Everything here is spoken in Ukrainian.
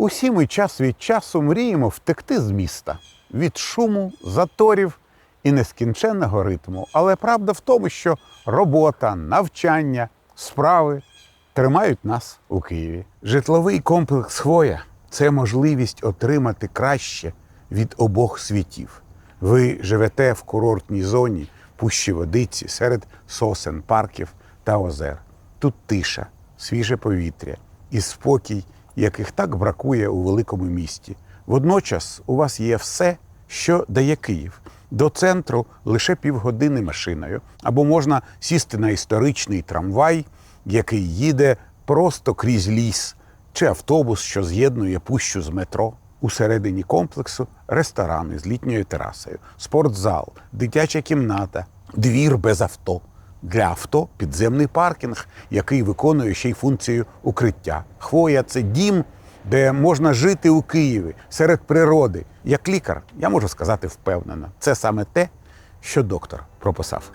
Усі ми час від часу мріємо втекти з міста від шуму, заторів і нескінченного ритму. Але правда в тому, що робота, навчання, справи тримають нас у Києві. Житловий комплекс Хвоя це можливість отримати краще від обох світів. Ви живете в курортній зоні пущі водиці серед сосен, парків та озер. Тут тиша, свіже повітря і спокій, яких так бракує у великому місті. Водночас у вас є все, що дає Київ. До центру лише півгодини машиною, або можна сісти на історичний трамвай, який їде просто крізь ліс, чи автобус, що з'єднує пущу з метро. Усередині комплексу ресторани з літньою терасою, спортзал, дитяча кімната, двір без авто. Для авто підземний паркінг, який виконує ще й функцію укриття. Хвоя це дім, де можна жити у Києві серед природи. Як лікар, я можу сказати впевнено, це саме те, що доктор прописав.